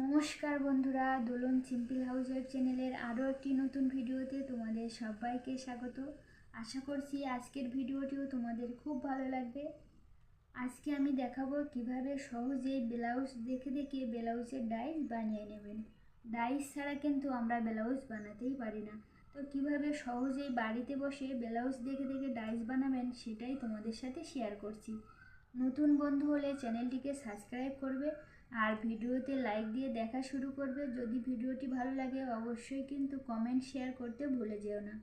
নমস্কার বন্ধুরা, দোলন সিম্পল হাউসের চ্যানেলের আরও একটি নতুন ভিডিওতে তোমাদের সবাইকে স্বাগত। আশা করছি আজকের ভিডিওটিও তোমাদের খুব ভালো লাগবে। আজকে আমি দেখাবো কীভাবে সহজেই ব্লাউজ দেখে দেখে ব্লাউজের ডাইস বানিয়ে নেবেন। ডাইস ছাড়া কিন্তু আমরা ব্লাউজ বানাতেই পারি না। তো কীভাবে সহজেই বাড়িতে বসে ব্লাউজ দেখে দেখে ডাইস বানাবেন সেটাই তোমাদের সাথে শেয়ার করছি। নতুন বন্ধু হলে চ্যানেলটিকে সাবস্ক্রাইব করবে আর ভিডিওতে লাইক দিয়ে দেখা শুরু করবে। যদি ভিডিওটি ভালো লাগে, অবশ্যই কিন্তু কমেন্ট শেয়ার করতে ভুলে যেও না।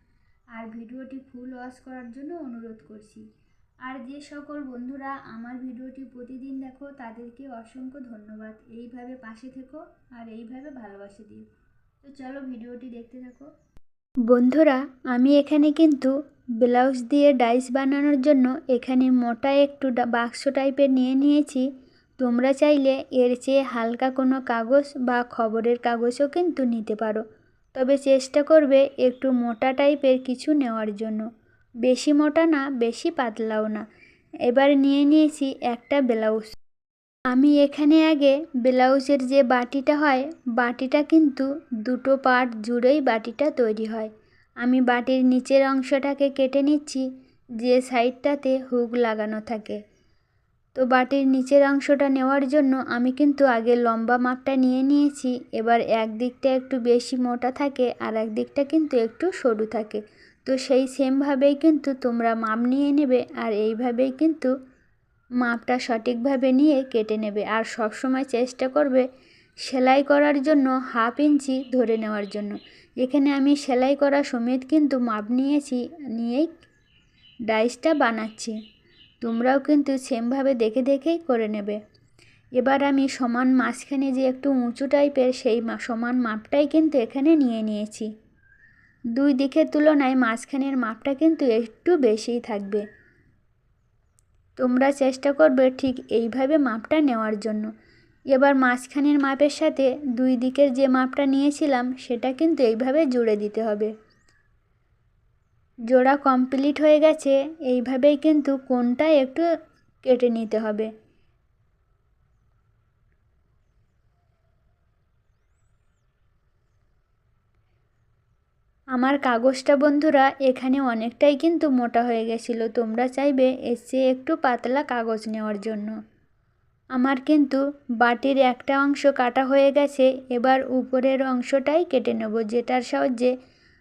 আর ভিডিওটি ফুল ওয়াচ করার জন্য অনুরোধ করছি। আর যে সকল বন্ধুরা আমার ভিডিওটি প্রতিদিন দেখো, তাদেরকে অসংখ্য ধন্যবাদ। এইভাবে পাশে থেকো আর এইভাবে ভালোবাসে দিও। তো চলো ভিডিওটি দেখতে থাকো। বন্ধুরা, আমি এখানে কিন্তু ব্লাউজ দিয়ে ডাইস বানানোর জন্য এখানে মোটা একটু বাক্স টাইপের নিয়ে নিয়েছি। তোমরা চাইলে এর চেয়ে হালকা কোনো কাগজ বা খবরের কাগজও কিন্তু নিতে পারো। তবে চেষ্টা করবে একটু মোটা টাইপের কিছু নেওয়ার জন্য। বেশি মোটা না, বেশি পাতলাও না। এবার নিয়ে নিয়েছি একটা ব্লাউজ। আমি এখানে আগে ব্লাউজের যে বাটিটা হয়, বাটিটা কিন্তু দুটো পার্ট জুড়েই বাটিটা তৈরি হয়। আমি বাটির নিচের অংশটাকে কেটে নিচ্ছি, যে সাইডটাতে হুক লাগানো থাকে। তো বাটির নিচের অংশটা নেওয়ার জন্য আমি কিন্তু আগে লম্বা মাপটা নিয়ে নিয়েছি। এবার এক দিকটা একটু বেশি মোটা থাকে আর এক দিকটা কিন্তু একটু সরু থাকে। তো সেই সেমভাবেই কিন্তু তোমরা মাপ নিয়ে নেবে আর এইভাবেই কিন্তু মাপটা সঠিকভাবে নিয়ে কেটে নেবে। আর সবসময় চেষ্টা করবে সেলাই করার জন্য হাফ ইঞ্চি ধরে নেওয়ার জন্য। এখানে আমি সেলাই করা সমেত কিন্তু মাপ নিয়েছি, নিয়েই ডাইসটা বানাচ্ছি। তোমরাও কিন্তু সেমভাবে দেখে দেখেই করে নেবে। এবার আমি সমান মাঝখানে যে একটু উঁচু টাইপের সেই সমান মাপটাই কিন্তু এখানে নিয়ে নিয়েছি। দুই দিকের তুলনায় মাঝখানের মাপটা কিন্তু একটু বেশিই থাকবে। তোমরা চেষ্টা করবে ঠিক এইভাবে মাপটা নেওয়ার জন্য। এবার মাঝখানের মাপের সাথে দুই দিকের যে মাপটা নিয়েছিলাম সেটা কিন্তু এইভাবে জুড়ে দিতে হবে। জোড়া কমপ্লিট হয়ে গেছে, এইভাবেই কিন্তু কোনটা একটু কেটে নিতে হবে। আমার কাগজটা বন্ধুরা, এখানে অনেকটাই কিন্তু মোটা হয়ে গেছিল, তোমরা চাইবে চেয়ে একটু পাতলা কাগজ নেওয়ার জন্য। আমার কিন্তু বাটির একটা অংশ কাটা হয়ে গেছে, এবার উপরের অংশটাই কেটে নেব, যেটার সাহায্যে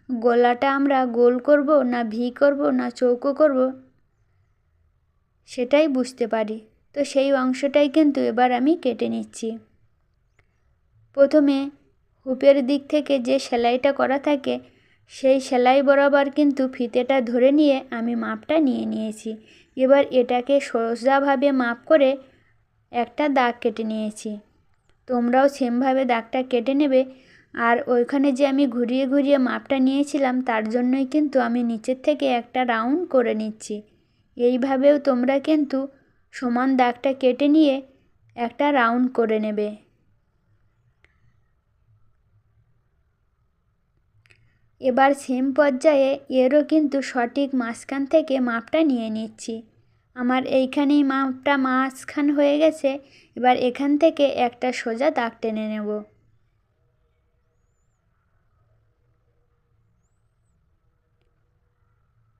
গলাটা আমরা গোল করব না ভি করব না চৌকো করব? সেটাই বুঝতে পারি। তো সেই অংশটাই কিন্তু এবার আমি কেটে নিচ্ছি। প্রথমে হুপের দিক থেকে যে সেলাইটা করা থাকে, সেই সেলাই বরাবর কিন্তু ফিতেটা ধরে নিয়ে আমি মাপটা নিয়ে নিয়েছি। এবার এটাকে সোজাভাবে মাপ করে একটা দাগ কেটে নিয়েছি। তোমরাও সেমভাবে দাগটা কেটে নেবে। আর ওইখানে যে আমি ঘুরিয়ে ঘুরিয়ে মাপটা নিয়েছিলাম, তার জন্যই কিন্তু আমি নিচের থেকে একটা রাউন্ড করে নিচ্ছি। এইভাবেও তোমরা কিন্তু সমান দাগটা কেটে নিয়ে একটা রাউন্ড করে নেবে। এবার সেম পর্যায়ে এরও কিন্তু সঠিক মাঝখান থেকে মাপটা নিয়ে নিচ্ছি। আমার এইখানেই মাপটা মাঝখান হয়ে গেছে, এবার এখান থেকে একটা সোজা দাগ টেনে নেব।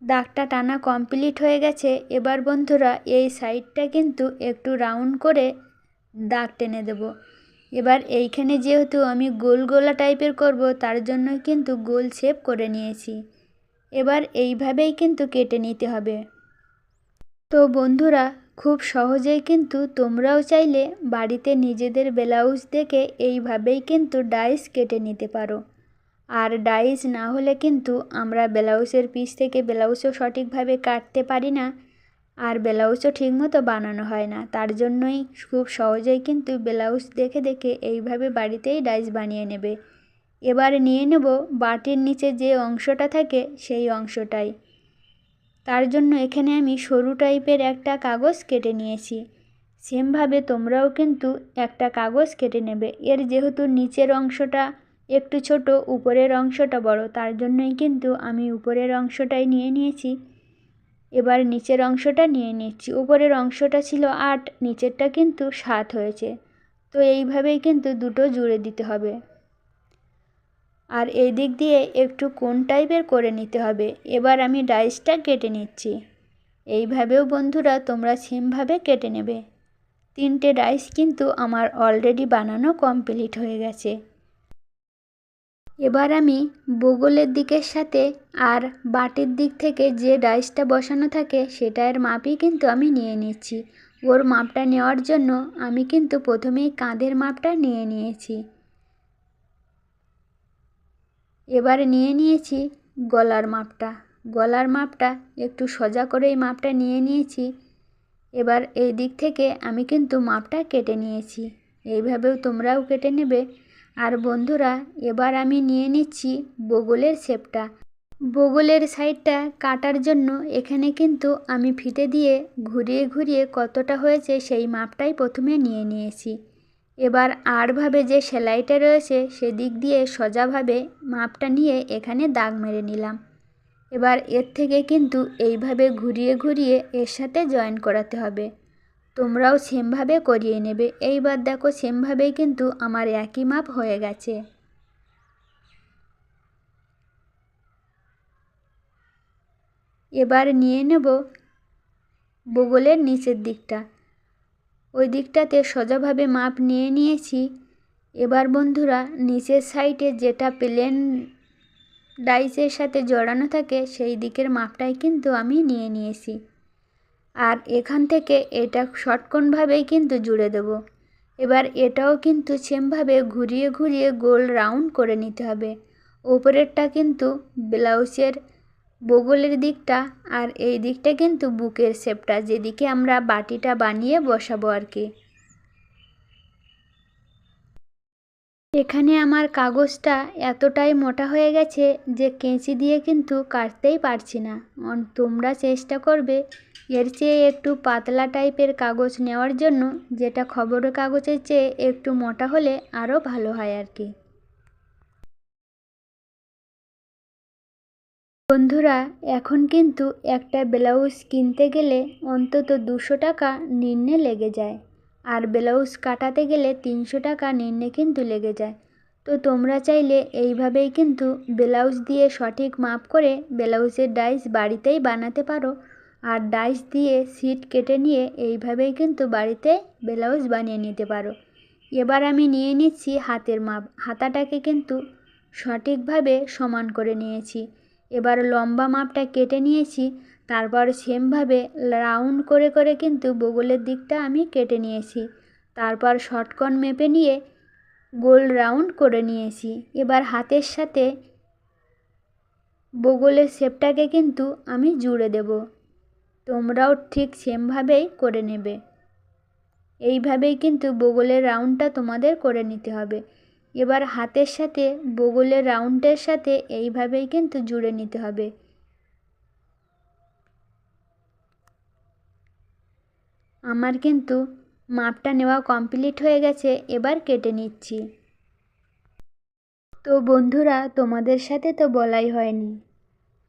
দাগটা টানা কমপ্লিট হয়ে গেছে। এবার বন্ধুরা, এই সাইডটা কিন্তু একটু রাউন্ড করে দাগ টেনে দেব। এবার এইখানে যেহেতু আমি গোল গোলা টাইপের করব, তার জন্য কিন্তু গোল শেপ করে নিয়েছি। এবার এইভাবেই কিন্তু কেটে নিতে হবে। তো বন্ধুরা, খুব সহজেই কিন্তু তোমরাও চাইলে বাড়িতে নিজেদের ব্লাউজ দেখে এইভাবেই কিন্তু ডাইস কেটে নিতে পারো। আর ডাইস না হলে কিন্তু আমরা ব্লাউজের পিস থেকে ব্লাউজও সঠিকভাবে কাটতে পারি না। আর ব্লাউজও ঠিকমতো বানানো হয় না। তার জন্যই খুব সহজেই কিন্তু ব্লাউজ দেখে দেখে এইভাবে বাড়িতেই ডাইস বানিয়ে নেবে। এবার নিয়ে নেব বাটির নিচে যে অংশটা থাকে সেই অংশটাই। তার জন্য এখানে আমি সরু টাইপের একটা কাগজ কেটে নিয়েছি। সেমভাবে তোমরাও কিন্তু একটা কাগজ কেটে নেবে। এর যেহেতু নিচের অংশটা একটু ছোট, উপরের অংশটা বড়, তার জন্যই কিন্তু আমি উপরের অংশটাই নিয়ে নিয়েছি। এবার নিচের অংশটা নিয়ে নিচ্ছি। উপরের অংশটা ছিল আট, নিচেরটা কিন্তু সাত হয়েছে। তো এইভাবেই কিন্তু দুটো জুড়ে দিতে হবে। আর এই দিক দিয়ে একটু কোন টাইপের করে নিতে হবে। এবার আমি ডাইসটা কেটে নিচ্ছি। এইভাবেও বন্ধুরা তোমরা সেমভাবে কেটে নেবে। তিনটে ডাইস কিন্তু আমার অলরেডি বানানো কমপ্লিট হয়ে গেছে। এবার আমি বগলের দিকের সাথে আর বাটির দিক থেকে যে ডাইসটা বসানো থাকে সেটার মাপই কিন্তু আমি নিয়ে নিচ্ছি। ওর মাপটা নেওয়ার জন্য আমি কিন্তু প্রথমেই কাঁধের মাপটা নিয়ে নিয়েছি। এবার নিয়ে নিয়েছি গলার মাপটা। গলার মাপটা একটু সোজা করে এই মাপটা নিয়ে নিয়েছি। এবার এই দিক থেকে আমি কিন্তু মাপটা কেটে নিয়েছি। এইভাবেও তোমরাও কেটে নেবে। আর বন্ধুরা, এবার আমি নিয়ে নিচ্ছি বগলের শেপটা। বগলের সাইডটা কাটার জন্য এখানে কিন্তু আমি ফিতে দিয়ে ঘুরিয়ে ঘুরিয়ে কতটা হয়েছে সেই মাপটাই প্রথমে নিয়ে নিয়েছি। এবার আরভাবে যে সেলাইটা রয়েছে সেদিক দিয়ে সোজাভাবে মাপটা নিয়ে এখানে দাগ মেরে নিলাম। এবার এর থেকে কিন্তু এইভাবে ঘুরিয়ে ঘুরিয়ে এর সাথে জয়েন করাতে হবে। তোমরাও সেমভাবে করিয়ে নেবে। এইবার দেখো, সেমভাবেই কিন্তু আমার একই মাপ হয়ে গেছে। এবার নিয়ে নেব বগলের নিচের দিকটা। ওই দিকটাতে সোজাভাবে মাপ নিয়ে নিয়েছি। এবার বন্ধুরা, নিচের সাইডে যেটা প্লেন ডাইসের সাথে জড়ানো থাকে, সেই দিকের মাপটাই কিন্তু আমি নিয়ে নিয়েছি। আর এখান থেকে এটা শর্টকনভাবেই কিন্তু জুড়ে দেব। এবার এটাও কিন্তু সেমভাবে ঘুরিয়ে ঘুরিয়ে গোল রাউন্ড করে নিতে হবে। ওপরেরটা কিন্তু ব্লাউজের বগলের দিকটা আর এই দিকটা কিন্তু বুকের শেপটা, যেদিকে আমরা বাটিটা বানিয়ে বসাবো আর কি। এখানে আমার কাগজটা এতটাই মোটা হয়ে গেছে যে কেঁচি দিয়ে কিন্তু কাটতেই পারছি না। তোমরা চেষ্টা করবে এর চেয়ে একটু পাতলা টাইপের কাগজ নেওয়ার জন্য যেটা খবরের কাগজের চেয়ে একটু মোটা হলে আরও ভালো হয় আর কি। বন্ধুরা, এখন কিন্তু একটা ব্লাউজ কিনতে গেলে অন্তত দুশো টাকা নিম্নে লেগে যায়। আর ব্লাউজ কাটাতে গেলে তিনশো টাকা নিম্নে কিন্তু লেগে যায়। তো তোমরা চাইলে এইভাবেই কিন্তু ব্লাউজ দিয়ে সঠিক মাপ করে ব্লাউজের ডাইস বাড়িতেই বানাতে পারো। আর ডাইস দিয়ে সিট কেটে নিয়ে এইভাবেই কিন্তু বাড়িতে ব্লাউজ বানিয়ে নিতে পারো। এবার আমি নিয়ে নিচ্ছি হাতের মাপ। হাতাটাকে কিন্তু সঠিকভাবে সমান করে নিয়েছি। এবার লম্বা মাপটা কেটে নিয়েছি। তারপর সেমভাবে রাউন্ড করে করে কিন্তু বগলের দিকটা আমি কেটে নিয়েছি। তারপর শর্টকন মেপে নিয়ে গোল রাউন্ড করে নিয়েছি। এবার হাতের সাথে বগলের শেপটাকে কিন্তু আমি জুড়ে দেব। তোমরাও ঠিক সেমভাবেই করে নেবে। এইভাবেই কিন্তু বগলের রাউন্ডটা তোমাদের করে নিতে হবে। এবার হাতের সাথে, বগলের রাউন্ডের সাথে এইভাবেই কিন্তু জুড়ে নিতে হবে। আমার কিন্তু মাপটা নেওয়া কমপ্লিট হয়ে গেছে, এবার কেটে নিচ্ছি। তো বন্ধুরা, তোমাদের সাথে তো বলাই হয়নি।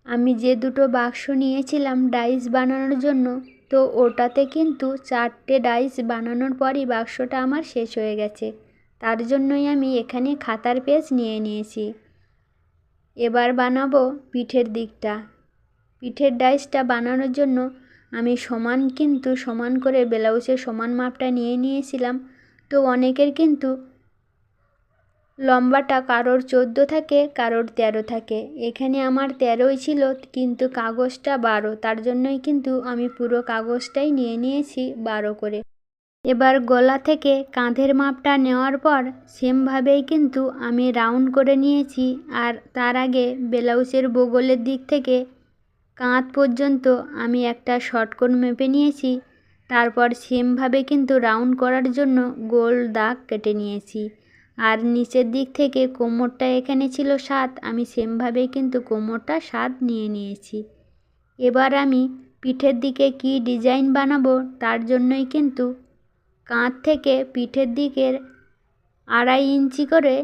আমি যে দুটো বাক্স নিয়েছিলাম ডাইস বানানোর জন্য, তো ওটাতে কিন্তু চারটে ডাইস বানানোর পরই বাক্সটা আমার শেষ হয়ে গেছে। তার জন্যই আমি এখানে খাতার পেজ নিয়ে নিয়েছি। এবার বানাবো পিঠের দিকটা। পিঠের ডাইসটা বানানোর জন্য আমি সমান কিন্তু সমান করে ব্লাউজের সমান মাপটা নিয়ে নিয়েছিলাম, তো অনেকের কিন্তু লম্বাটা কারোর চোদ্দ থাকে, কারোর তেরো থাকে। এখানে আমার তেরোই ছিল, কিন্তু কাগজটা বারো। তার জন্যই কিন্তু আমি পুরো কাগজটাই নিয়ে নিয়েছি বারো করে। এবার গলা থেকে কাঁধের মাপটা নেওয়ার পর সেমভাবেই কিন্তু আমি রাউন্ড করে নিয়েছি আর তার আগে ব্লাউজের বগলের দিক থেকে কাঁধ পর্যন্ত আমি একটা শর্টকট মেপে নিয়েছি। তারপর সেমভাবে কিন্তু রাউন্ড করার জন্য গোল দাগ কেটে নিয়েছি। আর নিচের দিক থেকে কোমরটা এখানে ছিল সাত। আমি সেমভাবেই কিন্তু কোমরটা সাত নিয়ে নিয়েছি। এবার আমি পিঠের দিকে কি ডিজাইন বানাবো তার জন্যই কিন্তু কাঁধ থেকে পিঠের দিকের আড়াই ইঞ্চি করে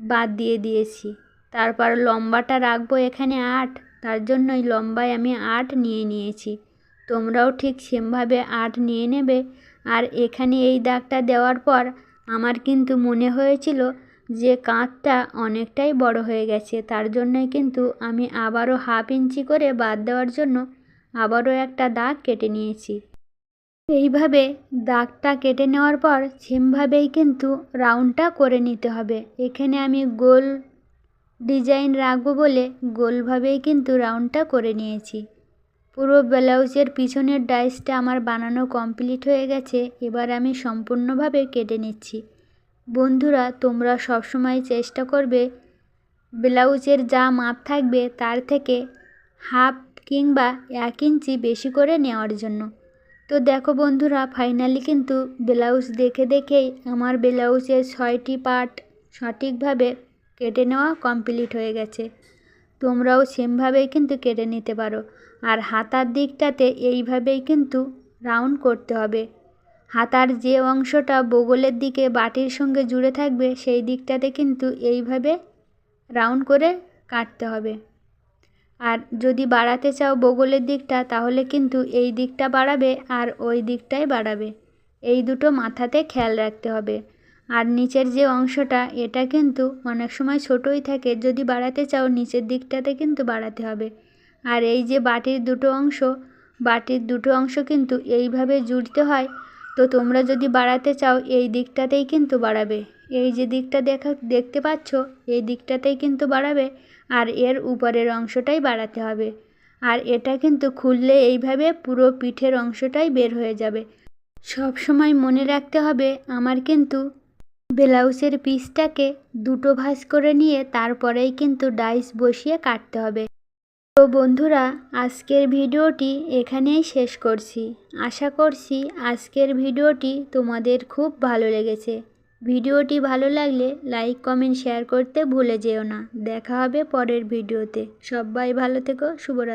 বাদ দিয়ে দিয়েছি। তারপর লম্বাটা রাখব এখানে আট। তার জন্যই লম্বায় আমি আট নিয়ে নিয়েছি। তোমরাও ঠিক সেমভাবে আট নিয়ে নেবে। আর এখানে এই দাগটা দেওয়ার পর আমার কিন্তু মনে হয়েছিল যে কাঁধটা অনেকটাই বড় হয়ে গেছে। তার জন্যই কিন্তু আমি আবারও হাফ ইঞ্চি করে বাদ দেওয়ার জন্য আবারও একটা দাগ কেটে নিয়েছি। এইভাবে দাগটা কেটে নেওয়ার পর সেমভাবেই কিন্তু রাউন্ডটা করে নিতে হবে। এখানে আমি গোল ডিজাইন রাখব বলে গোলভাবেই কিন্তু রাউন্ডটা করে নিয়েছি। পুরো ব্লাউজের পিছনের ডাইসটা আমার বানানো কমপ্লিট হয়ে গেছে, এবার আমি সম্পূর্ণভাবে কেটে নিচ্ছি। বন্ধুরা, তোমরা সবসময় চেষ্টা করবে ব্লাউজের যা মাপ থাকবে তার থেকে হাফ কিংবা এক ইঞ্চি বেশি করে নেওয়ার জন্য। তো দেখো বন্ধুরা, ফাইনালি কিন্তু ব্লাউজ দেখে দেখেই আমার ব্লাউজের ছয়টি পার্ট সঠিকভাবে কেটে নেওয়া কমপ্লিট হয়ে গেছে। তোমরাও সেমভাবেই কিন্তু কেটে নিতে পারো। আর হাতার দিকটাতে এইভাবেই কিন্তু রাউন্ড করতে হবে। হাতার যে অংশটা বগলের দিকে বাটির সঙ্গে জুড়ে থাকবে, সেই দিকটাতে কিন্তু এইভাবে রাউন্ড করে কাটতে হবে। আর যদি বাড়াতে চাও বগলের দিকটা, তাহলে কিন্তু এই দিকটা বাড়াবে আর ওই দিকটাই বাড়াবে। এই দুটো মাথাতে খেয়াল রাখতে হবে। আর নিচের যে অংশটা, এটা কিন্তু অনেক সময় ছোটোই থাকে। যদি বাড়াতে চাও, নিচের দিকটাতে কিন্তু বাড়াতে হবে। আর এই যে বাটির দুটো অংশ, বাটির দুটো অংশ কিন্তু এইভাবে জুড়তে হয়, তো তোমরা যদি বাড়াতে চাও, এই দিকটাতেই কিন্তু বাড়াবে। এই যে দিকটা দেখা, দেখতে পাচ্ছ, এই দিকটাতেই কিন্তু বাড়াবে, আর এর উপরের অংশটাই বাড়াতে হবে। আর এটা কিন্তু খুললে এইভাবে পুরো পিঠের অংশটাই বের হয়ে যাবে। সব সময় মনে রাখতে হবে, আমার কিন্তু ব্লাউজের পিসটাকে দুটো ভাঁজ করে নিয়ে তারপরেই কিন্তু ডাইস বসিয়ে কাটতে হবে। তো বন্ধুরা, আজকের ভিডিওটি এখানেই শেষ করছি। আশা করছি আজকের ভিডিওটি তোমাদের খুব ভালো লেগেছে। ভিডিওটি ভালো লাগলে লাইক, কমেন্ট, শেয়ার করতে ভুলে যেও না। দেখা হবে পরের ভিডিওতে। সবাই ভালো থেকো, শুভরাত্রি।